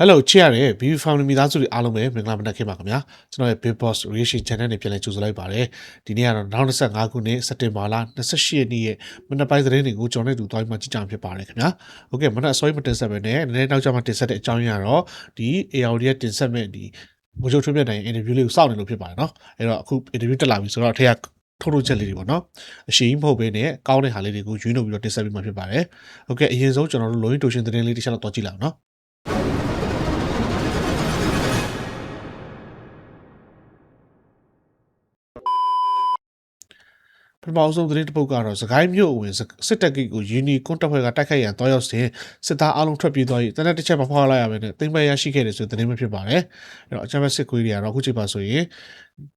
Hello ချစ်ရတဲ့ BB Family မိသားစုတွေအားလုံးပဲမင်္ဂလာမနက်ခင်းပါခင်ဗျာကျွန်တော်ရဲ့ Big Boss Reaction Channel နဲ့ပြန်လည်ကြိုဆိုလိုက်ပါတယ်ဒီနေ့ကတော့2025ခုနှစ်စက်တင်ဘာလ28ရက်နေ့ရဲ့မနက်ပိုင်းသတင်းတွေကိုကျွန်တော်နဲ့တူသွားပြီးမှကြည့်ကြမှာဖြစ်ပါတယ်ခင်ဗျာဟုတ်ကဲ့မနက်အစောကြီးမတင်ဆက်ပဲနဲ့နည်းနည်းနောက်ကျမှတင်ဆက်တဲ့အကြောင်းရင်းကတော့ဒီ AOD ရဲ့တင်ဆက်မဲ့ဒီဘိုးချုပ်ထွန်းမြတ်နိုင် interview လေးကိုစောင့်နေလို့ဖြစ်ပါတယ်เนาะအဲ့တော့အခု interview တက်လာပြီဆိုတော့ထက်ကထုတ်ထုတ်ချက်လေးတွေပေါ့နော်အရှိကြီးမဟုတ်ဘဲနဲ့ကောင်းတဲ့ဟာလေးတွေကိုရွေးလို့ပြီးတော့တင်ဆက်ပြီးမှဖြစ်ပါတယ်ဟုတ်ကဲ့အရင်ဆုံးကျွန်တော်တို့ login token သတင်းလေးတစ်ချက်တော့တွားကြည့်လိုက်အောင်နော် ပထမအဆုံးသတင်းတစ်ပုဒ်ကတော့စကိုင်းမြို့ဝင်စစ်တပ်ကိတ်ကိုယူနီကွန်တပ်ဖွဲ့ကတိုက်ခိုက်ရန်တောက်ရောက်စဉ်စစ်သားအလုံးထွက်ပြေးသွားပြီးတနက်တစ်ချက်မဖွာလိုက်ရပဲနဲ့တိမ်ပရရှိခဲ့တယ်ဆိုတဲ့သတင်းပဲဖြစ်ပါတယ်။အဲ့တော့အချမ်းဘက်စစ်ကွေးတွေကတော့အခုချိန်ပါဆိုရင်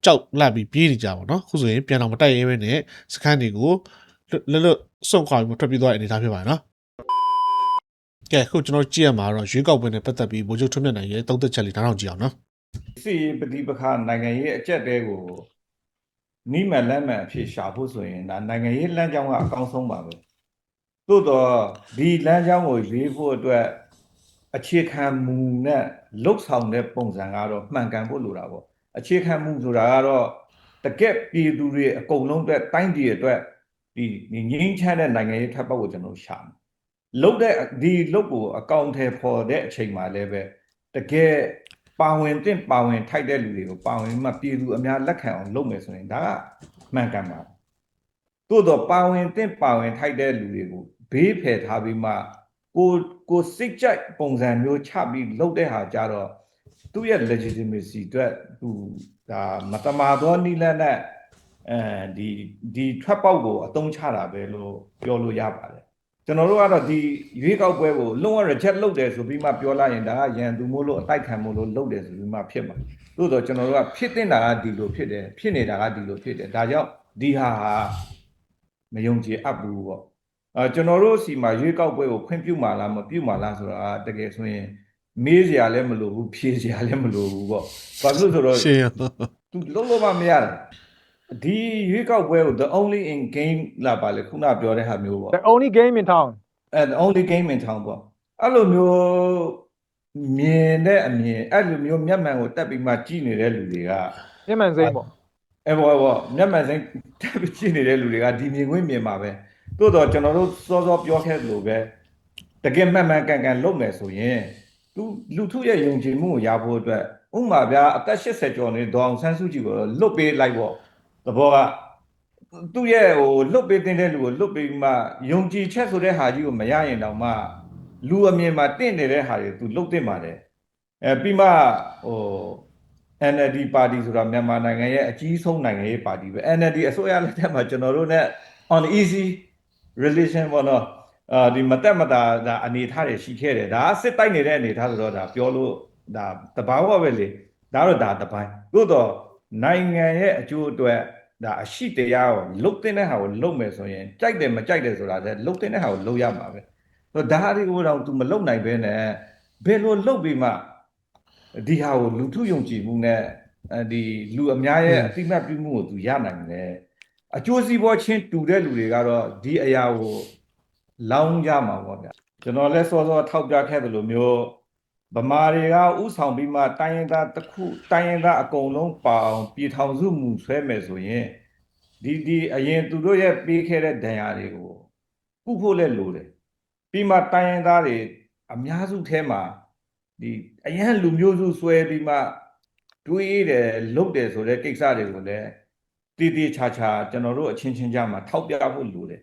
ကြောက်လန့်ပြီးပြေးနေကြပါတော့။အခုဆိုရင်ပြန်တော့မတိုက်ရဲပဲနဲ့စခန်းတွေကိုလွတ်လွတ်စွန့်ခွာပြီးထွက်ပြေးသွားတဲ့အနေအထားဖြစ်ပါတယ်နော်။ကဲအခုကျွန်တော်ကြည့်ရမှာတော့ရွေးကောက်ပွဲနဲ့ပတ်သက်ပြီးဗိုလ်ချုပ်ထွန်းမြတ်နိုင်ရဲ့တုံးသက်ချက်လေးနားထောင်ကြည့်အောင်နော်စီပฏิပခါနိုင်ငံရေးအကျက်တဲကို နိမလမ်းမှန်အဖြစ်ရှာဖို့ဆိုရင်ဒါနိုင်ငံရေးလမ်းကြောင်းကအကောင်းဆုံးပါပဲသို့တော့ဒီလမ်းကြောင်းကိုရွေးဖို့အတွက်အခြေခံမူနဲ့လှုပ်ဆောင်တဲ့ပုံစံကတော့မှန်ကန်ဖို့လိုတာပေါ့အခြေခံမူဆိုတာကတော့တကက်ပြည်သူတွေအကုန်လုံးအတွက်တိုင်းပြည်အတွက်ဒီဒီငင်းချမ်းတဲ့နိုင်ငံရေးထပ်ပတ်ကိုကျွန်တော်ရှာမယ်လှုပ်တဲ့ဒီလှုပ်ကိုအကောင့်ထဲပေါ်တဲ့အချိန်မှာလည်းပဲတကယ် ပါဝင်တင့်ပါဝင်ထိုက်တဲ့လူတွေကိုပါဝင်မှပြည်သူအများလက်ခံအောင်လုပ်မယ်ဆိုရင်ဒါကမှန်ကန်ပါသို့တော့ပါဝင်တင့်ပါဝင်ထိုက်တဲ့လူတွေကိုဘေးဖယ်ထားပြီးမှကိုကိုစိတ်ကြိုက်ပုံစံမျိုးချပြီးလုပ်တဲ့ဟာကြတော့သူ့ရဲ့ legitimacy အတွက်သူဒါမတမာသောနိလန့်နဲ့အဲဒီဒီထွက်ပေါက်ကိုအသုံးချတာပဲလို့ပြောလို့ရပါတယ် ကျွန်တော်တို့ကတော့ဒီရွေးကောက်ပွဲကိုလုံးဝ reject လုပ်တယ်ဆိုပြီးမှပြောလိုက်ရင်ဒါကရန်သူမို့လို့အတိုက်ခံမို့လို့လုပ်တယ်ဆိုပြီးမှဖြစ်မှာသို့တော့ကျွန်တော်တို့ကဖြစ်တင်တာကဒီလိုဖြစ်တယ်ဖြစ်နေတာကဒီလိုဖြစ်တယ်ဒါကြောင့်ဒီဟာဟာမယုံကြည်အပ်ဘူးပေါ့အဲကျွန်တော်တို့စီမှာရွေးကောက်ပွဲကိုခွင့်ပြုမှာလားမပြုမှာလားဆိုတာကတကယ်ဆိုရင်မေးစရာလည်းမလိုဘူးဖြေစရာလည်းမလိုဘူးပေါ့ဘာလို့ဆိုတော့ရှင်းရသူလုံးလုံးမမရတာ ဒီရွေးကောက်ပွဲကို the only in game လာပါလေခုနပြောတဲ့ဟာမျိုးပေါ့ The only game in town. အဲ the only game in town ပေါ့အဲ့လိုမျိုးမြင်တဲ့အမြင်အဲ့လိုမျိုးမျက်မှန်ကိုတက်ပြီးမှကြည်နေတဲ့လူတွေကမျက်မှန်စိမ်းပေါ့အဲဘောဘောမျက်မှန်စိမ်းတက်ပြီးကြည်နေတဲ့လူတွေကဒီမြင်ခွင့်မြင်ပါပဲသို့တော့ကျွန်တော်တို့စောစောပြောခဲ့သလိုပဲတကယ်မှန်မှန်ကန်ကန်လုပ်မယ်ဆိုရင်သူလူထုရဲ့ယုံကြည်မှုကိုရဖို့အတွက်ဥပမာဗျာအသက်80ကျော်နေဒေါအောင်ဆန်းစုကြည်ကိုလွတ်ပေးလိုက်ပေါ့သ ဘောကသူ့ရဲ့ဟိုလွတ်ပေးတဲ့လူကိုလွတ်ပေးမှယုံကြည်ချက်ဆိုတဲ့ဟာကြီးကိုမရရင်တော့မှလူအမြင်မှာတင့်နေတဲ့ဟာတွေသူလွတ်တင်ပါတယ်အဲပြီးမှဟို NLD ပါတီဆိုတာမြန်မာနိုင်ငံရဲ့အကြီးဆုံးနိုင်ငံရေးပါတီပဲ NLD အစိုးရလက်ထက်မှာကျွန်တော်တို့ ਨੇ on easy relation ပေါ့နော်အာဒီမတက်မတာဒါအနေထားတွေရှိခဲ့တယ်ဒါကစစ်တိုက်နေတဲ့အနေထားဆိုတော့ဒါပြောလို့ဒါတဘာဝပဲလေဒါတော့ဒါတပိုင်းသို့တော့နိုင်ငံရဲ့အကျိုးအတွက် ဒါအရှိတရားကိုလုတ်တဲ့ဟာကိုလုတ်မယ်ဆိုရင်ကြိုက်တယ်မကြိုက်တယ်ဆိုတာတဲ့လုတ်တဲ့ဟာကိုလုတ်ရမှာပဲဆိုတော့ဒါတွေကိုတော့ तू မလုတ်နိုင်ဘဲနဲ့ဘယ်လိုလုတ်ပြီးမှဒီဟာကိုလူထုယုံကြည်မှုနဲ့အဲဒီလူအများရဲ့အတိမတ်ပြုမှုကိုသူရနိုင်တယ်အကျိုးစီးပွားချင်းတူတဲ့လူတွေကတော့ဒီအရာကိုလောင်းကြမှာပေါ့ဗျာကျွန်တော်လည်းစောစောထောက်ပြခဲ့သလိုမျိုး ဗမာတွေကဥဆောင်ပြီးမှတိုင်းရင်သားတစ်ခုတိုင်းရင်သားအကုန်လုံးပါအောင်ပြည်ထောင်စုမူဆွဲမယ်ဆိုရင်ဒီဒီအရင်သူတို့ရဲ့ပေးခဲ့တဲ့ဒဏ်ရာတွေကိုကုဖို့လည်းလိုတယ်ပြီးမှတိုင်းရင်သားတွေအများစုထဲမှာဒီအရန်လူမျိုးစုဆွဲပြီးမှတွေးတယ်လုတ်တယ်ဆိုတဲ့ကိစ္စတွေကိုလည်းတည်တည်ချာချာကျွန်တော်တို့အချင်းချင်းကြားမှာထောက်ပြဖို့လိုတယ်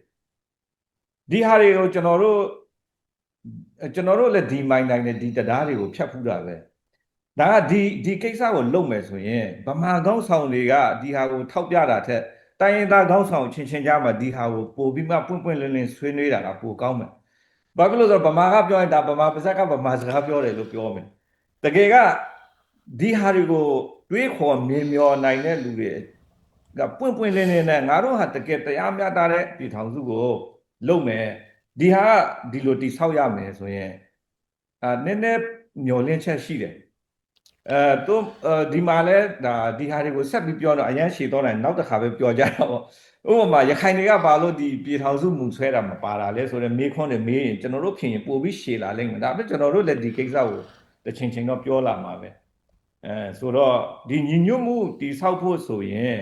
ဒီဟာတွေကိုကျွန်တော်တို့အဲ ကျွန်တော်တို့လည်းဒီမိုင်းတိုင်းနဲ့ဒီတရားတွေကိုဖြတ်ဖူးတာပဲဒါကဒီဒီကိစ္စကိုလုပ်မယ်ဆိုရင်ဗမာကောင်းဆောင်တွေကဒီဟာကိုထောက်ပြတာထက်တိုင်းရင်းသားကောင်းဆောင်ချင်းချင်းကြားမှာဒီဟာကိုပို့ပြီးမှပွင့်ပွင့်လင်းလင်းဆွေးနွေးတာကပိုကောင်းမယ်ဘာဖြစ်လို့လဲဆိုတော့ဗမာကပြောရင်ဒါဗမာပါဇက်ကဗမာစကားပြောတယ်လို့ပြောမယ်တကယ်ကဒီဟာတွေကိုတွေးခေါ်မြင်မျောနိုင်တဲ့လူတွေကပွင့်ပွင့်လင်းလင်းနဲ့ငါတို့ဟာတကယ်တရားမျှတတဲ့ပြည်ထောင်စုကိုလုပ်မယ် ဒီဟာကဒီလိုတိဆောက်ရမယ်ဆိုရင်အာနည်းနည်းမျောလင်းချက်ရှိတယ်အဲသူဒီမှာလဲဒါဒီဟာတွေကိုဆက်ပြီးပြောတော့အရန်ရှည်တော့တယ်နောက်တစ်ခါပဲပြောကြတာပေါ့ဥပမာရခိုင်တွေကဘာလို့ဒီပြည်ထောင်စုမူဆွဲတာမပါတာလဲဆိုတော့မေးခွန်းတွေမေးရင်ကျွန်တော်တို့ခင်ရင်ပို့ပြီးရှည်လာလိမ့်မယ်ဒါပေမဲ့ကျွန်တော်တို့လည်းဒီကိစ္စကိုတစ်ချိန်ချိန်တော့ပြောလာမှာပဲအဲဆိုတော့ဒီညီညွတ်မှုတိဆောက်ဖို့ဆိုရင်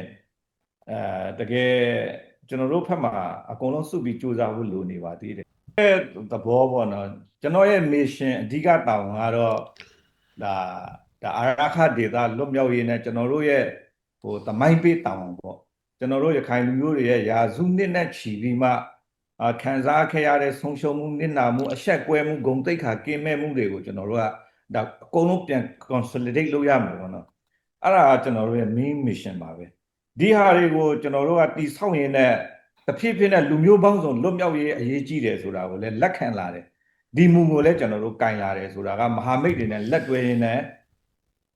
အဲတကယ်ကျွန်တော်တို့ဖက်မှာအကုန်လုံးစုပြီးစူးစမ်းဖို့လိုနေပါသေးတယ် အဲသဘောပေါ့နော်ကျွန်တော်ရဲ့ mission အဓိကတောင်းကတော့ဒါဒါအာရခဒေတာလွတ်မြောက်ရေးနဲ့ကျွန်တော်တို့ရဲ့ဟိုသမိုင်းပေးတောင်းပေါ့ကျွန်တော်တို့ရခိုင်လူမျိုးတွေရဲ့ယာစုနှစ်နဲ့ချီပြီးမှအာခံစားခဲ့ရတဲ့ဆုံးရှုံးမှုနစ်နာမှုအဆက်ကွဲမှုဂုံတိတ်ခါကင်းမဲ့မှုတွေကိုကျွန်တော်တို့ကဒါအကုန်လုံးပြန် consolidate လုပ်ရမှာပေါ့နော်အဲ့ဒါကကျွန်တော်တို့ရဲ့ main mission ပါပဲဒီဟာတွေကိုကျွန်တော်တို့ကတီဆောက်ရင်းနဲ့ တစ်ဖြည်းဖြည်းနဲ့လူမျိုးပေါင်းစုံလွတ်မြောက်ရေးအရေးကြီးတယ်ဆိုတာကိုလည်းလက်ခံလာတယ်ဒီမူကိုလည်းကျွန်တော်တို့ကင်လာတယ်ဆိုတာကမဟာမိတ်တွေနဲ့လက်တွဲရင်းနဲ့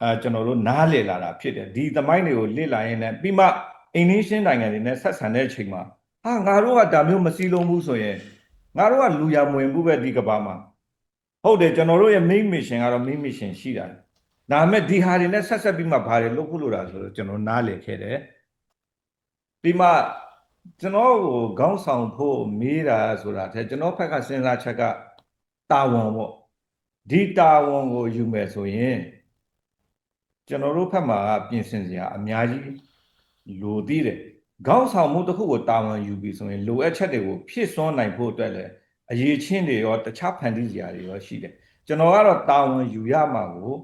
အဲကျွန်တော်တို့နားလည်လာတာဖြစ်တယ်ဒီသမိုင်းတွေကိုလေ့လာရင်းနဲ့ပြီးမှအိန္ဒိယနိုင်ငံတွေနဲ့ဆက်ဆံတဲ့အချိန်မှာဟာငါတို့ကဒါမျိုးမစည်းလုံးဘူးဆိုရင်ငါတို့ကလူရမဝင်ဘူးပဲဒီကဘာမှာဟုတ်တယ်ကျွန်တော်တို့ရဲ့ main mission ကတော့ main mission ရှိတာဒါပေမဲ့ဒီဟာတွေနဲ့ဆက်ဆက်ပြီးမှဘာတွေလုပ်ဖို့လိုတာဆိုတော့ကျွန်တော်နားလည်ခဲ့တယ်ပြီးမှ ကျွန်တော်ကိုခေါင်းဆောင်ဖို့မေးတာဆိုတာတဲ့ကျွန်တော်ဖက်ကစဉ်းစားချက်ကတာဝန်ပေါ့ဒီတာဝန်ကိုယူမယ်ဆိုရင်ကျွန်တော်တို့ဖက်မှာပြင်ဆင်စရာအများကြီးလိုသေးတယ်ခေါင်းဆောင်မှုတစ်ခုကိုတာဝန်ယူပြီးဆိုရင်လိုအပ်ချက်တွေကိုဖြည့်စွန်းနိုင်ဖို့အတွက်လည်းအရေးချင်းတွေရောတခြားဖန်တီးစရာတွေရောရှိတယ်ကျွန်တော်ကတော့တာဝန်ယူရမှာကို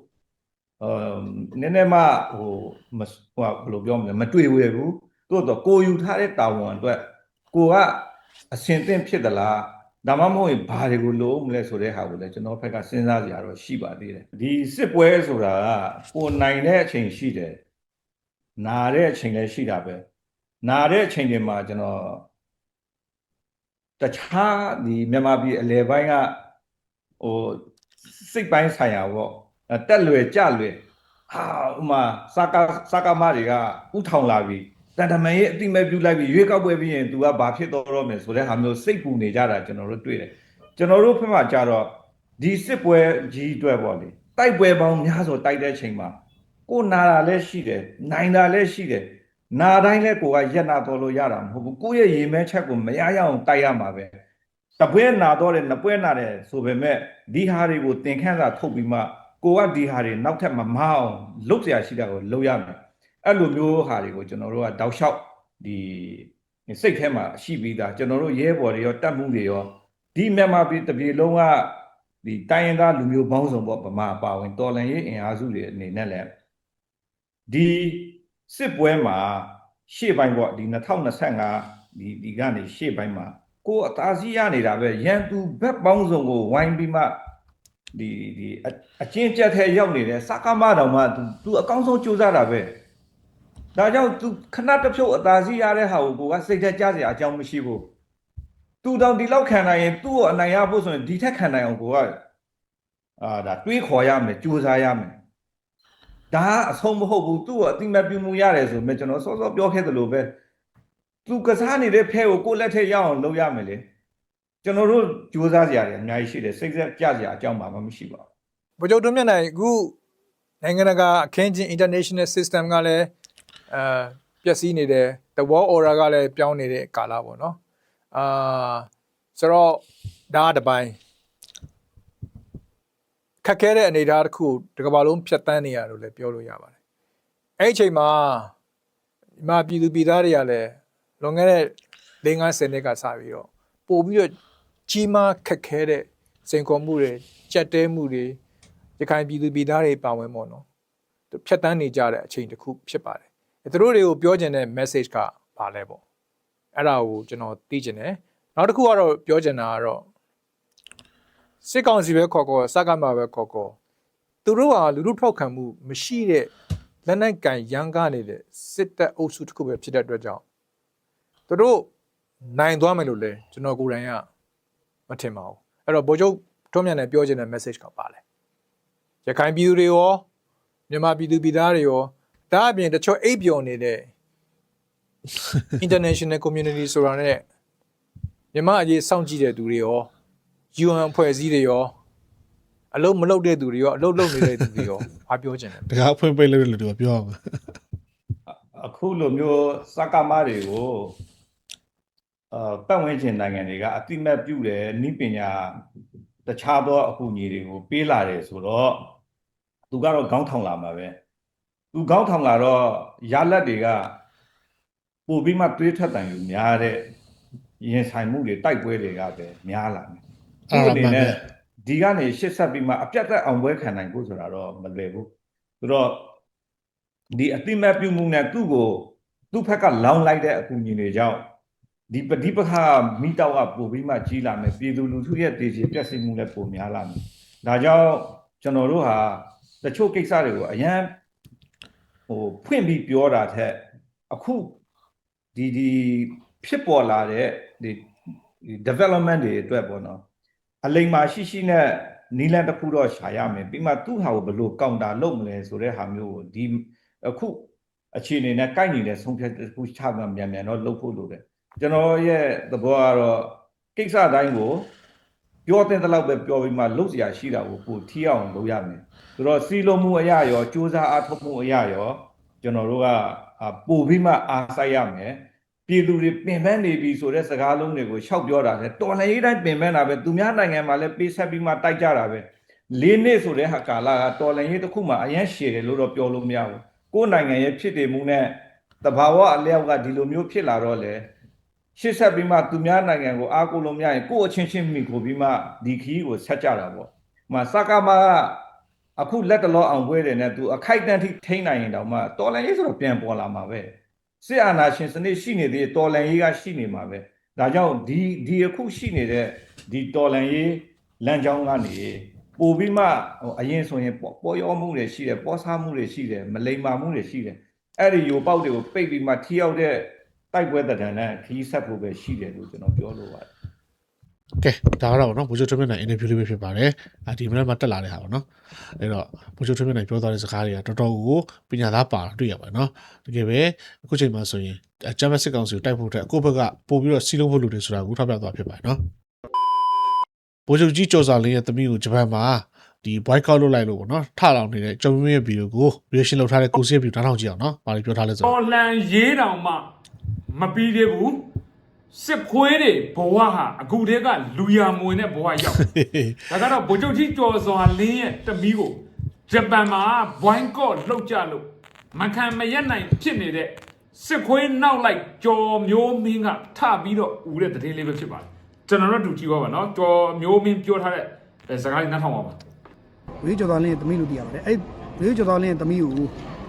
အမ်နည်းနည်းမှဟိုမဟိုဘယ်လိုပြောမလဲမတွေ့ဝဲဘူး သို့တော့ကိုယူထားတဲ့တာဝန်အတွက်ကိုကအဆင်သင့်ဖြစ်သလားဒါမှမဟုတ်ရင်ဘာတွေကိုလိုမလဲဆိုတဲ့ဟာကိုလည်းကျွန်တော်ဘက်ကစဉ်းစားစရာတော့ရှိပါသေးတယ်ဒီစစ်ပွဲဆိုတာကကိုနိုင်တဲ့အချိန်ရှိတယ်နာတဲ့အချိန်လည်းရှိတာပဲနာတဲ့အချိန်တွေမှာကျွန်တော်တခြားဒီမြန်မာပြည်အလဲပိုင်းကဟိုစိတ်ပိုင်းဆိုင်ရာပေါ့အဲတက်လွယ်ကြလွယ်ဟာဥမာစကားစကားမတွေကဥထောင်လာပြီ တန်တမန်ရဲ့အတိမဲ့ပြုလိုက်ပြီးရွေးကောက်ပွဲပြီးရင် तू ကဘာဖြစ်တော့တော့မယ်ဆိုတဲ့ဟာမျိုးစိတ်ပူနေကြတာကျွန်တော်တို့တွေ့တယ်ကျွန်တော်တို့ဖက်မှာကြတော့ဒီစစ်ပွဲကြီးအတွက်ပေါ့လေတိုက်ပွဲပေါင်းများစွာတိုက်တဲ့ချိန်မှာကိုနာတာလည်းရှိတယ်နိုင်တာလည်းရှိတယ်နာတိုင်းလည်းကိုကရက်နာတော်လို့ရတာမဟုတ်ဘူးကိုရဲ့ရေမဲချက်ကိုမရရအောင်တိုက်ရမှာပဲတပွဲနာတော့တယ်နှစ်ပွဲနာတယ်ဆိုပေမဲ့ဒီဟာတွေကိုသင်ခန်းစာထုတ်ပြီးမှကိုကဒီဟာတွေနောက်ထပ်မမအောင်လုပ်ရရှိတာကိုလုပ်ရမယ် အဲ့လိုမျိုးဟာတွေကိုကျွန်တော်တို့ကတောက်လျှောက်ဒီစိတ်ထဲမှာရှိပြီးသားကျွန်တော်တို့ရဲဘော်တွေရောတတ်မှုတွေရောဒီမြန်မာပြည်တစ်ပြည်လုံးကဒီတိုင်းရင်းသားလူမျိုးပေါင်းစုံပေါ့ဗမာပါဝင်တော်လန်ရေးအင်အားစုတွေအနေနဲ့လည်းဒီစစ်ပွဲမှာရှေ့ပိုင်းပေါ့ဒီ2025ဒီဒီကနေရှေ့ပိုင်းမှာကိုယ်အသာစီးရနေတာပဲရန်သူဘက်ပေါင်းစုံကိုဝိုင်းပြီးမှဒီဒီအအချင်းကြက်ထဲရောက်နေတဲ့စကားမတော်မှ तू तू အကောင်းဆုံးကြိုးစားတာပဲ ဒါကြောင့် तू ခဏတစ်ဖြုတ်အသာစီးရတဲ့ဟာကိုကိုကစိတ်ထဲကြားစရာအကြောင်းမရှိဘူး तू တောင်ဒီလောက်ခံနိုင်ရင်သူ့ကိုအနိုင်ရဖို့ဆိုရင်ဒီထက်ခံနိုင်အောင်ကိုကအာဒါတွေးခေါ်ရမယ်ကြိုးစားရမယ်ဒါကအဆုံးမဟုတ်ဘူးသူ့ကိုအတိမတ်ပြုမှုရတယ်ဆိုမဲ့ကျွန်တော်စောစောပြောခဲ့သလိုပဲသူကစားနေတဲ့ဖဲကိုကိုယ့်လက်ထက်ရအောင်လုပ်ရမယ်လေကျွန်တော်တို့ကြိုးစားကြရတယ်အများကြီးရှိတယ်စိတ်ဆက်ကြကြအကြောင်းပါမှမရှိပါဘူးဗိုလ်ချုပ်တွန်းမြတ်နိုင်အခုနိုင်ငံတကာအခင်းချင်း international system ကလည်း အဲပျက်စီးနေတယ် the world order ကလည်းပြောင်းနေတဲ့ကာလပေါ့နော်အာဆိုတော့ဒါကတစ်ပိုင်းခက်ခဲတဲ့အနေအထားတစ်ခုကိုတစ်ကမ္ဘာလုံးဖြတ်တန်းနေရလို့လည်းပြောလို့ရပါတယ်အဲ့ဒီအချိန်မှာဒီမှာပြည်သူပြည်သားတွေကလည်းလွန်ခဲ့တဲ့၄-၅ဆယ်နှစ်ကစပြီးတော့ပို့ပြီးတော့ကြီးမားခက်ခဲတဲ့စိန်ခေါ်မှုတွေကြက်တဲမှုတွေရခိုင်ပြည်သူပြည်သားတွေပါဝင်ပေါ့နော်ဖြတ်တန်းနေကြတဲ့အချိန်တစ်ခုဖြစ်ပါတယ်အဲ သူတို့တွေကိုပြောချင်တဲ့ message ကဘာလဲပေါ့အဲ့ဒါကိုကျွန်တော်သိချင်တယ်နောက်တစ်ခုကတော့ပြောချင်တာကတော့စစ်ကောင်စီပဲခေါ်ခေါ်စကားမှာပဲခေါ်ခေါ်သူတို့ဟာလူလူထောက်ခံမှုမရှိတဲ့လက်နက်ကင်ရန်ကားနေတဲ့စစ်တပ်အုပ်စုတစ်ခုပဲဖြစ်တဲ့အတွက်ကြောင့်သူတို့နိုင်သွားမယ်လို့လဲကျွန်တော်ကိုယ်တိုင်ကမထင်ပါဘူးအဲ့တော့ဗိုလ်ချုပ်ထွန်းမြတ်နဲ့ပြောချင်တဲ့ message ကပါလဲရခိုင်ပြည်သူတွေရောမြန်မာပြည်သူပြည်သားတွေရော ဒါအပြင်တချို့အိပ်ပျော်နေတဲ့ international community ဆိုတာနဲ့မြန်မာအရေးစောင့်ကြည့်တဲ့သူတွေရော UN ဖွဲ့စည်းတွေရောအလုံးမလုပ်တဲ့သူတွေရောအလုံးလုပ်နေတဲ့သူတွေရောဘာပြောချင်လဲတကားအဖွင့်ပိတ်လို့တဲ့လူတွေကပြောအောင်အခုလိုမျိုးစကားမတွေကိုအာပတ်ဝန်းကျင်နိုင်ငံတွေကအတိမတ်ပြုတယ်နိပညာတခြားသောအကူအညီတွေကိုပေးလာတယ်ဆိုတော့သူကတော့ခေါင်းထောင်လာမှာပဲ သူခေါင်းထောင်လာတော့ရလက်တွေကပို့ပြီးမှတွေးထက်တန်ယူများတဲ့ရင်ဆိုင်မှုတွေတိုက်ပွဲတွေကပဲများလာတယ်သူ့အနေနဲ့ဒီကနေရှစ်ဆက်ပြီးမှအပြတ်သက်အောင်ပွဲခံနိုင်ဖို့ဆိုတာတော့မလွယ်ဘူးဆိုတော့ဒီအတိမတ်ပြုမှုနဲ့သူ့ကိုသူ့ဘက်ကလောင်းလိုက်တဲ့အကူအညီတွေကြောင့်ဒီပဋိပက္ခမိတောက်ကပို့ပြီးမှကြီးလာမယ်ပြည်သူလူထုရဲ့ဒေစီပြည့်စုံမှုလည်းပိုများလာမယ်ဒါကြောင့်ကျွန်တော်တို့ဟာတချို့ကိစ္စတွေကိုအရန် ဟိုဖွင့်ပြီးပြောတာထက်အခုဒီဒီဖြစ်ပေါ်လာတဲ့ဒီဒီ development တွေအတွက်ပေါ့နော်အလိမ္မာရှိရှိနဲ့နီလန်တစ်ခုတော့ရှာရမယ်ပြီးမှသူ့ဟာကိုဘယ်လိုကောင်တာလုပ်မလဲဆိုတဲ့ဟာမျိုးကိုဒီအခုအခြေအနေနဲ့ကိုက်နေတဲ့ဆုံးဖြတ်တစ်ခုချမှမြန်မြန်တော့လုပ်ဖို့လိုတယ်ကျွန်တော်ရဲ့သဘောကတော့ကိစ္စတိုင်းကို ပြောတဲ့လောက်ပဲပြောပြီးမှလှုပ်စရာရှိတာကိုပို့ထီအောင်လုပ်ရမယ်ဆိုတော့စီလုံးမှုအရာရောစူးစမ်းအားထုတ်မှုအရာရောကျွန်တော်တို့ကပို့ပြီးမှအားစိုက်ရမယ်ပြည်သူတွေပင်ပန်းနေပြီဆိုတဲ့စကားလုံးတွေကိုရှောက်ပြောတာလေတော်လည်းရေးတိုင်းပင်ပန်းတာပဲသူများနိုင်ငံမှာလည်းပေးဆက်ပြီးမှတိုက်ကြတာပဲလေးနှစ်ဆိုတဲ့ဟာကာလကတော်လည်းရေးတစ်ခုမှအရန်ရှည်တယ်လို့တော့ပြောလို့မရဘူးကိုယ်နိုင်ငံရဲ့ဖြစ်တည်မှုနဲ့တဘာဝအလျောက်ကဒီလိုမျိုးဖြစ်လာတော့လေ ရှစ်ဆက်ပြီးမှသူများနိုင်ငံကိုအားကိုးလို့မရရင်ကိုယ့်အချင်းချင်းမိကိုပြီးမှဒီခီးကိုဆက်ကြတာပေါ့။မှာစကားမှာအခုလက်တလောအောင်ပွဲတယ်နဲ့သူအခိုက်အတန့်ထိထိန်းနိုင်ရင်တောင်မှတော်လှန်ရေးဆိုတော့ပြန်ပေါ်လာမှာပဲ။စစ်အာဏာရှင်စနစ်ရှိနေသေးတယ်တော်လန်ရေးကရှိနေမှာပဲဒါကြောင့်ဒီဒီအခုရှိနေတဲ့ဒီတော်လန်ရေးလမ်းကြောင်းကနေပို့ပြီးမှဟိုအရင်ဆိုရင်ပေါ်ပေါ်ရောမှုတွေရှိတယ်ပေါ်စားမှုတွေရှိတယ်မလိမ္မာမှုတွေရှိတယ်အဲ့ဒီရိုပေါက်တွေကိုပိတ်ပြီးမှထိရောက်တဲ့ တိုက်ပွဲတံတန်နဲ့ခီးဆက်ဖို့ပဲရှိတယ်လို့ကျွန်တော်ပြောလိုပါတယ်ကဲဒါကတော့ဗောနော်ဘူချိုထွန်းမြတ်နိုင်အင်တာဗျူးလေးပဲဖြစ်ပါတယ်အာဒီမနေ့မှတက်လာတဲ့ဟာဗောနော်အဲ့တော့ဘူချိုထွန်းမြတ်နိုင်ပြောသွားတဲ့စကားတွေကတော်တော်ကိုပညာသားပါတွေ့ရပါတယ်နော်တကယ်ပဲအခုချိန်မှာဆိုရင်အကြမ်းဖက်စစ်ကောင်စီကိုတိုက်ဖို့အတွက်အခုဘက်ကပို့ပြီးတော့စီးလုံးဖို့လုပ်တယ်ဆိုတာကိုထောက်ပြသွားဖြစ်ပါတယ်နော်ဘူချိုကြီးကျော်စာလင်းရဲ့သမီးကိုဂျပန်မှာဒီ boycott လုပ်လိုက်လို့ပေါ့နော်ထလောင်နေတဲ့ကျော်မင်းရဲ့ဗီဒီယိုကို reaction လုပ်ထားတဲ့ကိုစီရဲ့ဗီဒီယိုနားထောင်ကြည့်အောင်နော်။ဘာလို့ပြောထားလဲဆိုတော့တော်လန်ရေးတောင်မှ မပြီးသေးဘူးစစ်ခွေးတွေဘဝဟာအခုတည်းကလူရမဝင်တဲ့ဘဝရောက်ဒါကတော့ဗိုလ်ချုပ်ကြီးကျော်စွာလင်းရဲ့တမီးကိုဂျပန်မှာဘွိုင်းကော့လှုပ်ကြလို့မခံမရက်နိုင်ဖြစ်နေတဲ့စစ်ခွေးနောက်လိုက်ကျော်မျိုးမင်းကထပြီးတော့ဦးတဲ့တည်င်းလေးပဲဖြစ်ပါတယ်ကျွန်တော်တို့တူကြည့်ပါပါနော်ကျော်မျိုးမင်းပြောထားတဲ့အဲစကားလေးနားထောင်ပါပါဝေးကျော်သားလင်းရဲ့သမီးလို့သိရပါတယ်အဲ့ဝေးကျော်သားလင်းရဲ့သမီးကို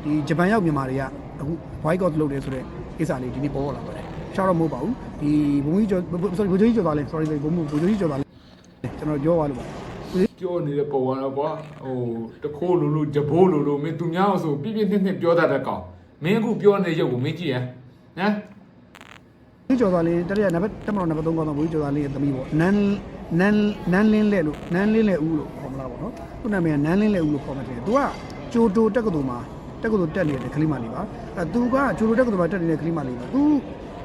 ဒီဂျပန်ရောက်မြန်မာတွေကအခု boycott လုပ်တယ်ဆိုတော့ ကိစ္စလေးဒီနေ့ပေါ်လာပါတယ်ရှားတော့မဟုတ်ပါဘူးဒီဘုံကြီးကျော် sorry ဘုံကြီးကျော်သားလင်း sorry ဘုံဘုံကြီးကျော်သားလင်းကျွန်တော်ပြောပါလို့ပါပြောနေတဲ့ပုံကတော့ကွာဟိုတခိုးလိုလိုဂျဘိုးလိုလိုမင်းသူများအောင်ဆိုပြပြနှစ်နှစ်ပြောတတ်တဲ့ကောင်မင်းအခုပြောနေတဲ့ရုပ်ကိုမင်းကြည့်ရဟမ်ဘုံကြီးကျော်သားလင်းတရရနံပါတ်တက်မတော်နံပါတ်3ကောင်းတော့ဘုံကြီးကျော်သားလင်းရဲ့သမီးပေါ့နန်းနန်းနန်းလင်းလဲလို့နန်းလင်းလဲဦးလို့ခေါ်မလားပေါ့နော်သူ့နာမည်ကနန်းလင်းလဲဦးလို့ခေါ်မှတယ်သူကဂျိုတိုတက္ကသိုလ်မှာ တက္ကသိုလ်တက်နေတဲ့ကလေးမလေးပါအဲသူကဂျိုတိုတက္ကသိုလ်မှာတက်နေတဲ့ကလေးမလေးပါသူ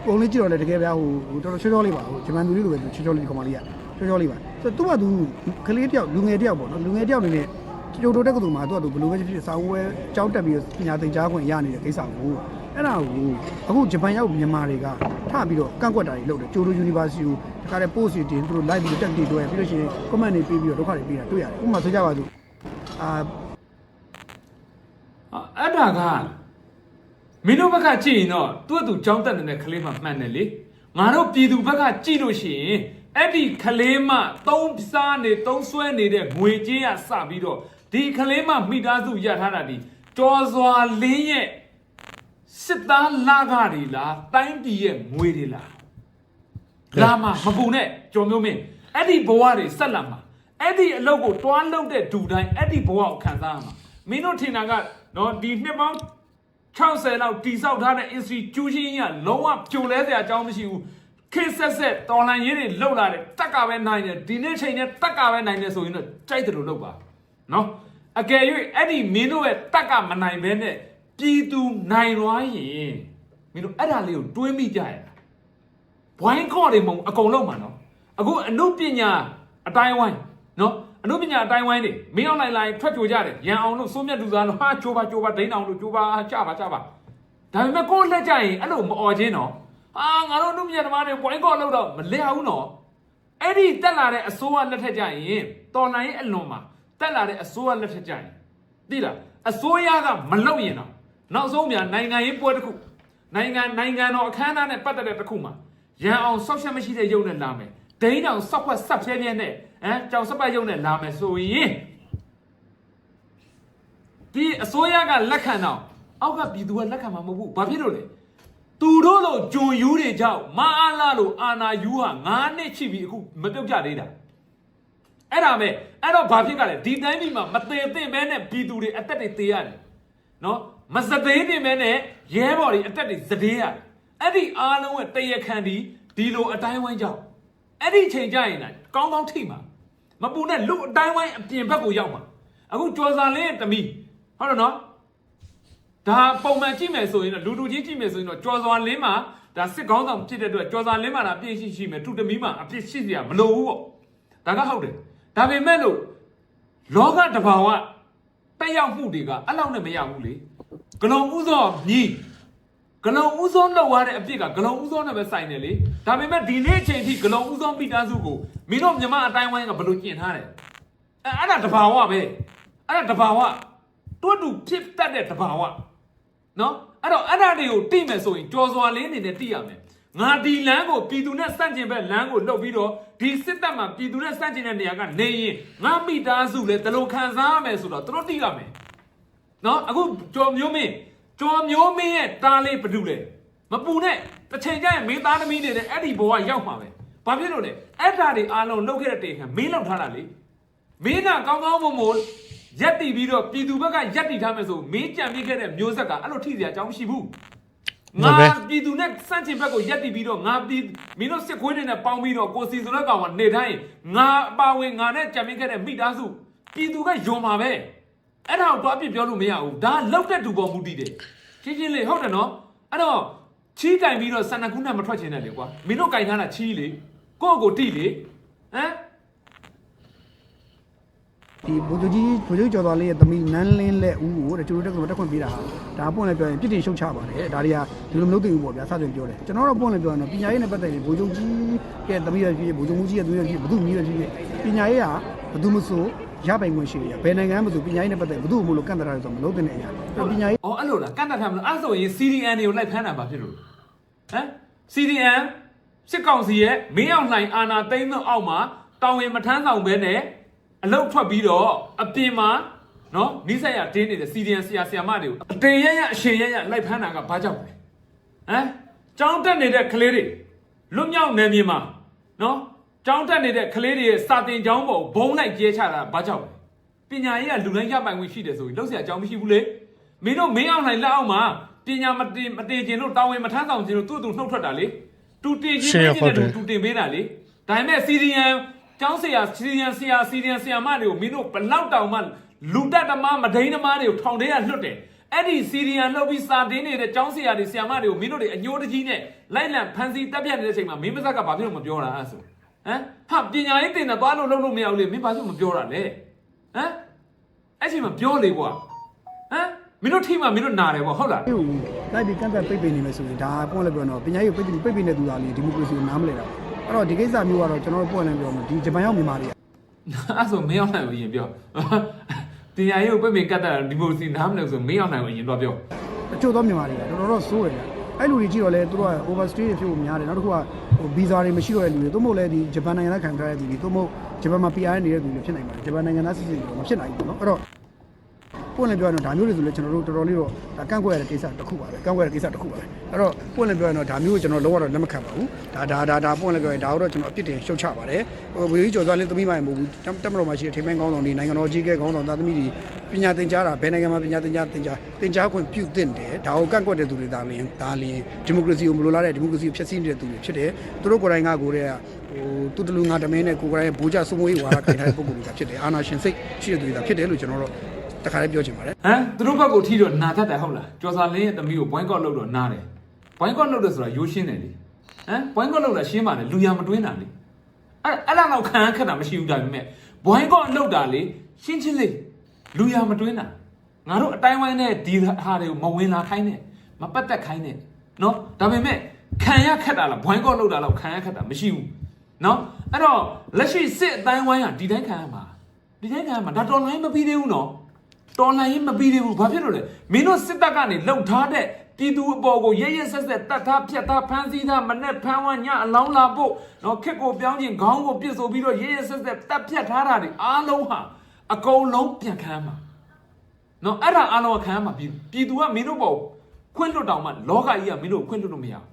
ပုံလေးကြည့်တော့လေတကယ်ဗျာဟိုတော်တော်ချောချောလေးပါဟိုဂျပန်သူလေးလိုပဲချောချောလေးဒီကောင်မလေးကချောချောလေးပါဆိုတော့သူကသူကလေးတယောက်လူငယ်တယောက်ပေါ့နော်လူငယ်တယောက်အနေနဲ့ဂျိုတိုတက္ကသိုလ်မှာသူကသူဘယ်လိုပဲဖြစ်ဖြစ်စာဝဲကြောင်းတက်ပြီးပညာသင်ကြားခွင့်ရနေတဲ့ကိစ္စကိုအဲ့ဒါကိုအခုဂျပန်ရောက်မြန်မာတွေကထပြီးတော့ကန့်ကွက်တာတွေလုပ်တယ်ဂျိုတို University ကိုတခါတည်း post တွေတင်သူတို့ live ပြီးတက်ပြီးတွေ့ပြီးလို့ရှိရင် comment တွေပေးပြီးတော့ဒုက္ခတွေပေးတာတွေ့ရတယ်ဥပမာဆိုကြပါစို့အာ အဲ့ဒါကမင်းတို့ဘက်ကကြည့်ရင်တော့သူ့အတူကြောင်းတက်နေတဲ့ကလေးမှမှန်တယ်လေငါတို့ပြည်သူဘက်ကကြည့်လို့ရှိရင်အဲ့ဒီကလေးမသုံးစားနေသုံးဆွဲနေတဲ့ငွေကြေးရစပြီးတော့ဒီကလေးမမိသားစုရထားတာဒီကြော်စွာလင်းရဲ့စစ်သားလာကတွေလားတိုင်းပြည်ရဲ့ငွေတွေလားလာမှာမပူနဲ့ကြော်မျိုးမင်းအဲ့ဒီဘဝတွေဆက်လာမှာအဲ့ဒီအလုပ်ကိုတွားလုပ်တဲ့ဒူတိုင်းအဲ့ဒီဘဝကိုခံစားရမှာမင်းတို့ထင်တာက နော်ဒီနှစ်ပေါင်း60လောက်တိဆောက်ထားတဲ့ institution ကြီးကလုံးဝပြိုလဲစရာအကြောင်းမရှိဘူးခေတ်ဆက်ဆက်တော်လန်ရေးတွေလှုပ်လာတယ်တက်ကပဲနိုင်တယ်ဒီနေ့ချိန်နဲ့တက်ကပဲနိုင်တယ်ဆိုရင်တော့ကြိုက်တယ်လို့လုပ်ပါနော်အကယ်၍အဲ့ဒီမင်းတို့ရဲ့တက်ကမနိုင်ဘဲနဲ့ပြည်သူနိုင်သွားရင်မင်းတို့အဲ့ဒါလေးကိုတွေးမိကြရတာဘွိုင်းကော့တွေမဟုတ်အကုန်လုံးမှာနော်အခုအနုပညာအတိုင်းဝိုင်းနော် အနုပညာအတိုင်းဝိုင်းတွေမင်းအောင်လိုက်လိုက်ထွက်ကြကြတယ်ရန်အောင်လို့စိုးမြတ်လူသားလို့ဟာချိုးပါချိုးပါဒိန်းအောင်လို့ချိုးပါကြပါကြပါဒါပေမဲ့ကိုယ်လက်ကြရင်အဲ့လိုမអော်ချင်းနော်အာငါတို့အနုပညာသမားတွေဘွိုင်းကော့လို့တော့မလဲဘူးနော်အဲ့ဒီတက်လာတဲ့အစိုးရလက်ထက်ကြရင်တော်လိုင်းရဲ့အလွန်မှာတက်လာတဲ့အစိုးရလက်ထက်ကြရင်သိလားအစိုးရကမလုပ်ရင်တော့နောက်ဆုံးမြန်နိုင်ငံရေးပွဲတစ်ခုနိုင်ငံနိုင်ငံတော်အခမ်းအနားနဲ့ပတ်သက်တဲ့တစ်ခုမှာရန်အောင်ဆောက်ရှက်မရှိတဲ့ရုပ်နဲ့လာမယ်ဒိန်းအောင်ဆောက်ခွက်ဆက်ဖြဲဖြဲနဲ့ ဟမ်ကြောင်စပတ်ရုပ်နဲ့လာမယ်ဆိုရင်ဒီအစိုးရကလက်ခံတော့အောက်ကပြည်သူကလက်ခံမှာမဟုတ်ဘူးဘာဖြစ်လို့လဲသူတို့လိုဂျွန်ယူတွေကြောင့်မအားလာလို့အာနာယူဟာ9နှစ်ရှိပြီအခုမပြုတ်ကြသေးတာအဲ့ဒါပဲအဲ့တော့ဘာဖြစ်ကြလဲဒီတိုင်းပြည်မှာမသေးသင့်ပဲနဲ့ပြည်သူတွေအသက်တွေသေးရတယ်နော်မစသေးတင်ပဲနဲ့ရဲဘော်တွေအသက်တွေစသေးရတယ်အဲ့ဒီအားလုံးရဲ့တရခန်ဒီဒီလိုအတိုင်းဝိုင်းကြောင့်အဲ့ဒီချိန်ကြရင်လည်းကောင်းကောင်းထိမှာ မပူနဲ့လူအတိုင်းဝိုင်းအပြင်ဘက်ကိုရောက်မှာအခုကြော်စာလင်းရဲ့တမီဟုတ်တယ်နော်ဒါပုံမှန်ကြည့်မယ်ဆိုရင်တော့လူလူချင်းကြည့်မယ်ဆိုရင်တော့ကြော်စာလင်းမှာဒါစစ်ကောင်းဆောင်ဖြစ်တဲ့အတွက်ကြော်စာလင်းမှာဒါအပြည့်ရှိရှိမယ်သူတမီမှာအပြည့်ရှိစရာမလိုဘူးပေါ့ဒါကဟုတ်တယ်ဒါပေမဲ့လို့လောကတဘာဝတက်ရောက်မှုတွေကအဲ့လောက်နဲ့မရဘူးလေဂလုံဥသောညီ ဂလုံဥသောလောက်ရတဲ့အပြစ်ကဂလုံဥသောနဲ့ပဲဆိုင်တယ်လေဒါပေမဲ့ဒီနေ့အချိန်ထိဂလုံဥသောမိသားစုကိုမင်းတို့မြမအတိုင်းဝိုင်းကဘယ်လိုကျင်ထားတယ်အဲ့အဲ့ဒါတဘာဝပဲအဲ့ဒါတဘာဝတွတ်တူဖြစ်တတ်တဲ့တဘာဝနော်အဲ့တော့အဲ့ဒါတွေကိုတိမယ်ဆိုရင်ကြော်စွာလေးအနေနဲ့တိရမယ်ငါဒီလမ်းကိုပြည်သူနဲ့စန့်ကျင်ဘက်လမ်းကိုလှုပ်ပြီးတော့ဒီစစ်တပ်မှာပြည်သူနဲ့စန့်ကျင်တဲ့နေရာကနေရင်ငါမိသားစုလည်းဒီလိုခံစားရမယ်ဆိုတော့သူတို့တိရမယ်နော်အခုကျော်မျိုးမင်း ကျော်မျိုးမင်းရဲ့တားလေးဘယ်သူလဲမပူနဲ့တစ်ချိန်ကျရင်မင်းသားသမီးတွေနဲ့အဲ့ဒီဘဝရောက်မှာပဲဘာဖြစ်လို့လဲအဲ့ဒါတွေအားလုံးလုပ်ခဲ့တဲ့တေခံမင်းလောက်ထားတာလေမင်းကကောင်းကောင်းမွန်မွန်ရက်တည်ပြီးတော့ပြည်သူဘက်ကရက်တည်ထားမယ်ဆိုမင်းကြံပြခဲ့တဲ့မျိုးဆက်ကအဲ့လိုထိစရာအကြောင်းမရှိဘူးငါပြည်သူနဲ့စန့်ကျင်ဘက်ကိုရက်တည်ပြီးတော့ငါပြည်မင်းတို့စစ်ခွေးတွေနဲ့ပေါင်းပြီးတော့ကိုစီဆိုတဲ့ကောင်ကနေတိုင်းငါအပါဝင်ငါနဲ့ကြံပြခဲ့တဲ့မိသားစုပြည်သူကယုံမှာပဲ အဲ့ဒါကိုတော့အပြစ်ပြောလို့မရဘူးဒါလောက်တဲ့သူပေါ်မူတည်တယ်ရှင်းရှင်းလေးဟုတ်တယ်နော်အဲ့တော့ချီးတိုင်ပြီးတော့ဆန္ဒကုနဲ့မထွက်ချင်တယ်လေကွာမင်းတို့ကင်ထားတာချီးလေကိုယ့်ကိုတိလေဟမ်ဒီဘိုးကြီးဘိုးကြီးကျော်တော်လေးရဲ့သမီးနန်းလင်းလက်ဦးကိုတဲ့ကျွန်တော်တို့တက်ခွင့်ပေးတာဟာဒါပွင့်လည်းပြောရင်ပြစ်တင်ရှုတ်ချပါတယ်ဒါတွေကဒီလိုမလုပ်သင့်ဘူးပေါ့ဗျာစသဖြင့်ပြောတယ်ကျွန်တော်တို့ပွင့်လည်းပြောရင်တော့ပညာရေးနဲ့ပတ်သက်ပြီးဘိုးချုပ်ကြီးရဲ့သမီးရဲ့ဖြစ်ဖြစ်ဘိုးချုပ်ကြီးရဲ့သမီးရဲ့ဖြစ်ဖြစ်ဘုသူမီးရဲ့ဖြစ်ဖြစ်ပညာရေးဟာဘသူမဆို ရပိုင်ခွင့်ရှိတယ်ဘယ်နိုင်ငံမှမဆိုပညာရေးနဲ့ပတ်သက်ဘသူ့မလို့ကန့်တရာဆိုတော့မလုပ်တဲ့အရာပညာရေးအော်အဲ့လိုလားကန့်တတ်ထားမလို့အဲ့ဆိုရင် CDN တွေကိုလိုက်ဖမ်းတာပါဖြစ်လို့ဟမ် CDN စစ်ကောင်စီရဲ့မင်းအောင်လှိုင်အာနာသိမ်းသောအောက်မှာတောင်ဝင်မထမ်းဆောင်ဘဲနဲ့အလုတ်ထွက်ပြီးတော့အပြင်မှာနော်နိဆက်ရတင်းနေတဲ့ CDN ဆရာဆရာမတွေကိုအတင်ရရအရှင်ရရလိုက်ဖမ်းတာကဘာကြောင့်လဲဟမ်ကြောင်းတက်နေတဲ့ကလေးတွေလွတ်မြောက်နေမြေမှာနော် ကြောင်းတက်နေတဲ့ကလေးတွေရဲ့စာတင်ကျောင်းပေါ်ဘုံလိုက်ကျဲချတာဘာကြောင့်လဲပညာရေးကလူတိုင်းရပိုင်ခွင့်ရှိတယ်ဆိုရင်လောက်เสียအကြောင်းမရှိဘူးလေမင်းတို့မင်းအောင်နိုင်လက်အောက်မှာပညာမတင်မတင်ခြင်းလို့တောင်းဝင်မထမ်းဆောင်ခြင်းလို့သူ့သူနှုတ်ထွက်တာလေတူတင်ခြင်းပေးခြင်းတဲ့တူတင်ပေးတာလေဒါပေမဲ့ CDN ကျောင်းဆရာ CDN ဆရာ CDN ဆရာမတွေကိုမင်းတို့ဘလောက်တောင်မှလူတက်သမားမဒိန်းသမားတွေကိုထောင်ထဲကလွတ်တယ် အဲ့ဒီစီရီယန်လှုပ်ပြီးစာတင်းနေတဲ့ကျောင်းဆရာတွေဆရာမတွေကိုမင်းတို့တွေအညိုးတကြီးနဲ့လိုက်လံဖန်စီတက်ပြတ်နေတဲ့အချိန်မှာမင်းမဆက်ကဘာဖြစ်လို့မပြောတာအဲ့ဆို ဟမ်ဟာပညာရေးတင်တာသွားလို့လုပ်လို့မရဘူးလေမင်းဘာလို့မပြောတာလဲဟမ်အဲ့ချိန်မှာပြောလေကွာဟမ်မင်းတို့ထိမှမင်းတို့နာတယ်ကွာဟုတ်လားကိုလိုက်ပြီးကန့်သက်ပိတ်ပင်နေမယ်ဆိုရင်ဒါပွင့်လည်းပြောတော့ပညာရေးကိုပိတ်ပိတ်ပင်နေသူသားလေးဒီမိုကရေစီကိုနားမလဲတာအဲ့တော့ဒီကိစ္စမျိုးကတော့ကျွန်တော်တို့ပွင့်လည်းပြောမှာဒီဂျပန်ရောက်မြန်မာတွေကအဲ့ဆိုမင်းအောင်နိုင်ကိုရင်ပြောပညာရေးကိုပြည့်ပြည့်ကတ်တာဒီမိုစီနားမလဲဆိုမင်းအောင်နိုင်ကိုရင်တော့ပြောအချို့သောမြန်မာတွေကတော်တော်တော့စိုးတယ်ဗျအဲ့လူတွေကြည့်တော့လဲသူတို့က overstay တွေဖြစ်ဖို့များတယ်နောက်တစ်ခုက ဟိုဗီဇာတွေမရှိတော့တဲ့လူတွေသို့မဟုတ်လဲဒီဂျပန်နိုင်ငံသားခံထားတဲ့လူတွေသို့မဟုတ်ဂျပန်မှာ PR နေတဲ့လူတွေဖြစ်နိုင်ပါတယ်ဂျပန်နိုင်ငံသားစစ်စစ်တွေတော့မဖြစ်နိုင်ဘူးเนาะအဲ့တော့ ပွင့်လည်းပြောရတော့ဒါမျိုးတွေဆိုလဲကျွန်တော်တို့တော်တော်လေးတော့ဒါကန့်ကွက်ရတဲ့ကိစ္စတစ်ခုပါပဲကန့်ကွက်ရတဲ့ကိစ္စတစ်ခုပါပဲအဲ့တော့ပွင့်လည်းပြောရတော့ဒါမျိုးကိုကျွန်တော်လုံးဝတော့လက်မခံပါဘူးဒါဒါဒါဒါပွင့်လည်းပြောရင်ဒါတော့ကျွန်တော်အပြစ်တင်ရှုတ်ချပါတယ်ဟိုဝေကြီးကျော်သွားလေးသမီးမိုင်မဟုတ်ဘူးတက်မတော်မှာရှိတဲ့ထိမ့်ကောင်းဆောင်တွေနိုင်ငံတော်ကြီးကဲကောင်းဆောင်သားသမီးတွေပညာသင်ကြားတာဘယ်နိုင်ငံမှာပညာသင်ကြားသင်ကြားသင်ကြားခွင့်ပြုသင့်တယ်ဒါကိုကန့်ကွက်တဲ့သူတွေဒါလင်းဒါလင်းဒီမိုကရေစီကိုမလိုလားတဲ့ဒီမိုကရေစီကိုဖျက်ဆီးနေတဲ့သူတွေဖြစ်တယ်သူတို့ကိုယ်တိုင်ကကိုယ်တည်းကဟိုတူတလူငါတမင်းနဲ့ကိုယ်ကိုယ်တိုင်ဘိုးကြစိုးမိုးရေးဝါဒခိုင်ထားတဲ့ပုံစံတွေဖြစ်တယ်အာနာရှင်စိတ်ရှိတဲ့သူတွေဒါဖြစ်တယ်လို့ကျွန်တော်တို့ တခါလေးပြောချင်ပါတယ်ဟမ်သူတို့ဘက်ကိုထိတော့နာတတ်တယ်ဟုတ်လားကျော်စာလင်းရဲ့သမီးကိုဘွိုင်းကော့လုပ်တော့နားတယ်ဘွိုင်းကော့လုပ်တယ်ဆိုတာရိုးရှင်းတယ်လေဟမ်ဘွိုင်းကော့လုပ်တာရှင်းပါလေလူရမတွင်းတာလေအဲ့အဲ့လောက်တော့ခံရခက်တာမရှိဘူးဒါပေမဲ့ဘွိုင်းကော့လုပ်တာလေရှင်းချင်းလေးလူရမတွင်းတာငါတို့အတိုင်းဝိုင်းနဲ့ဒီဟာတွေကိုမဝင်လာခိုင်းနဲ့မပတ်သက်ခိုင်းနဲ့နော်ဒါပေမဲ့ခံရခက်တာလားဘွိုင်းကော့လုပ်တာလားခံရခက်တာမရှိဘူးနော်အဲ့တော့လက်ရှိစစ်အတိုင်းဝိုင်းကဒီတိုင်းခံရမှာဒီတိုင်းခံရမှာဒါတော်လိုင်းမပြီးသေးဘူးနော် တော်လှန်ရေးမပြီးသေးဘူးဘာဖြစ်လို့လဲမင်းတို့စစ်တပ်ကနေလှုပ်ထားတဲ့ပြည်သူအပေါ်ကိုရရဆက်ဆက်တတ်ထားဖြတ်ထားဖမ်းဆီးထားမနဲ့ဖမ်းဝညအလောင်းလာဖို့နော်ခက်ကိုပြောင်းခြင်းခေါင်းကိုပြစ်ဆိုပြီးတော့ရရဆက်ဆက်တတ်ဖြတ်ထားတာတွေအားလုံးဟာအကုန်လုံးပြန်ခမ်းမှာနော်အဲ့ဒါအားလုံးကခံရမှာပြည်ပြည်သူကမင်းတို့ပေါ်ခွင့်လွတ်တောင်မှလောကကြီးကမင်းတို့ခွင့်လွတ်လို့မရဘူး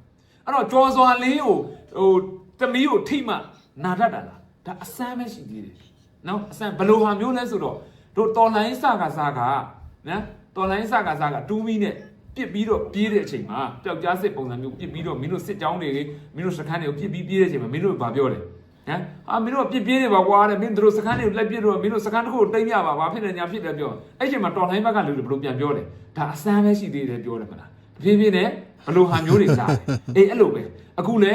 အဲ့တော့ကြော်စွာလင်းကိုဟိုတမီးကိုထိမှနာတတ်တာလားဒါအစမ်းပဲရှိသေးတယ်နော်အစမ်းဘယ်လိုဟာမျိုးလဲဆိုတော့ တို့တော်လိုင်းစကားစကားနော်တော်လိုင်းစကားစကားတူးမီနဲ့ပြစ်ပြီးတော့ပြေးတဲ့အချိန်မှာပျောက်ကြားစစ်ပုံစံမျိုးပြစ်ပြီးတော့မင်းတို့စစ်ကြောင်းတွေမင်းတို့စခန်းတွေကိုပြစ်ပြီးပြေးတဲ့အချိန်မှာမင်းတို့ဘာပြောလဲဟမ်အာမင်းတို့ကပြစ်ပြေးနေပါကွာတဲ့မင်းတို့စခန်းတွေကိုလိုက်ပြစ်တော့မင်းတို့စခန်းတစ်ခုကိုတိမ့်ရပါဘာဖြစ်နေညာဖြစ်တယ်ပြောအဲ့ချိန်မှာတော်လိုင်းဘက်ကလူတွေဘယ်လိုပြန်ပြောလဲဒါအစမ်းပဲရှိသေးတယ်ပြောတယ်မလားတဖြည်းဖြည်းနဲ့ဘယ်လိုဟာမျိုးတွေစားတယ်အေးအဲ့လိုပဲအခုလဲ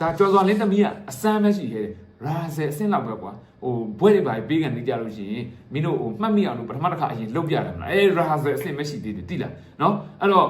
ဒါကြော်စွာလင်းသမီးကအစမ်းပဲရှိခဲ့တယ် ရာဆယ်အစင်းလောက်ပဲကွာဟိုဘွဲတွေပါပေးကန်နေကြလို့ရှိရင်မင်းတို့ဟိုမှတ်မိအောင်လို့ပထမတစ်ခါအရင်လုပ်ပြတယ်မလားအေးရာဆယ်အစင်းမရှိသေးတယ်တိလားနော်အဲ့တော့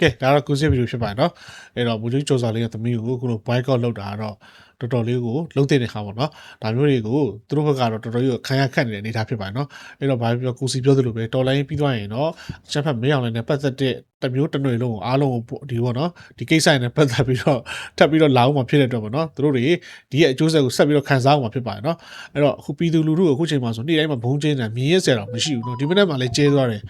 ကဲဒါတော့ကိုစစ်ဗီဒီယိုဖြစ်ပါတယ်နော်အဲ့တော့ဘူကြီးကြော်စာလေးရဲ့သမီးကိုခုလို boycott လုပ်တာကတော့ တော်တော်လေးကိုလုံးသိတဲ့ခါပေါ့နော်ဒါမျိုးတွေကိုသူတို့ဘက်ကတော့တော်တော်ကြီးကိုခံရခက်နေတဲ့အနေအထားဖြစ်ပါတယ်နော်အဲ့တော့ဘာပြောကိုစီပြောသလိုပဲတော်လိုင်းပြီးသွားရင်တော့ချက်ဖက်မင်းအောင်လည်းနဲ့ပတ်သက်တဲ့တမျိုးတစ်ຫນွေလုံးကိုအားလုံးကိုဒီပေါ့နော်ဒီကိစ္စနဲ့ပတ်သက်ပြီးတော့ထပ်ပြီးတော့လာအောင်မှာဖြစ်တဲ့အတွက်ပေါ့နော်သူတို့တွေဒီရဲ့အကျိုးဆက်ကိုဆက်ပြီးတော့ခံစားအောင်မှာဖြစ်ပါတယ်နော်အဲ့တော့အခုပြည်သူလူထုကိုအခုချိန်မှာဆိုနေ့တိုင်းမှာဘုံကျင်းတယ်မြင်ရစရာတော့မရှိဘူးနော်ဒီမနေ့မှလည်းကျဲသွားတယ်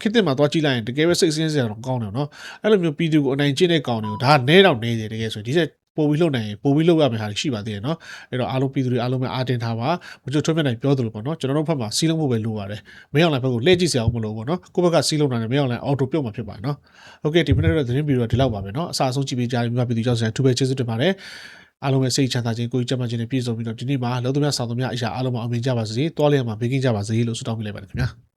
ခေတ်တင်မှာသွားကြည့်လိုက်ရင်တကယ်ပဲစိတ်ဆင်းစရာတော့ကောင်းတယ်နော်အဲ့လိုမျိုးပြည်သူကိုအနိုင်ကျင့်တဲ့ကောင်တွေကိုဒါကနဲတော့နေတယ်တကယ်ဆိုရင်ဒီချက် ပို့ပြီးလုပ်နိုင်ရင်ပို့ပြီးလုပ်ရမယ့်ဟာတွေရှိပါသေးတယ်နော်အဲ့တော့အားလုံးပြည်သူတွေအားလုံးပဲအားတင်ထားပါမချို့ထွန်းမြတ်နိုင်ပြောသလိုပေါ့နော်ကျွန်တော်တို့ဘက်မှာစီးလုံးဖို့ပဲလိုပါတယ်မင်းအောင်လိုင်းဘက်ကိုလှည့်ကြည့်စရာအောင်မလိုဘူးပေါ့နော်ကိုယ့်ဘက်ကစီးလုံးတာနဲ့မင်းအောင်လိုင်းအော်တိုပြုတ်မှာဖြစ်ပါတယ်နော်โอเคဒီမနေ့တော့သတင်းပြီးတော့ဒီလောက်ပါပဲနော်အစားဆုံးကြည့်ပေးကြတဲ့မြန်မာပြည်သူကြောင့်ဆရာသူပဲကျေးဇူးတင်ပါတယ်အားလုံးပဲစိတ်ချမ်းသာခြင်းကိုယ်ကြမ်းမှခြင်းနဲ့ပြည့်စုံပြီးတော့ဒီနေ့မှာလုံးသမျှဆောင်သမျှအရာအားလုံးမအောင်မြင်ကြပါစေ။တောလျက်မှာဘေးကင်းကြပါစေလို့ဆုတောင်းပေးလိုက်ပါတယ်ခင်ဗျာ။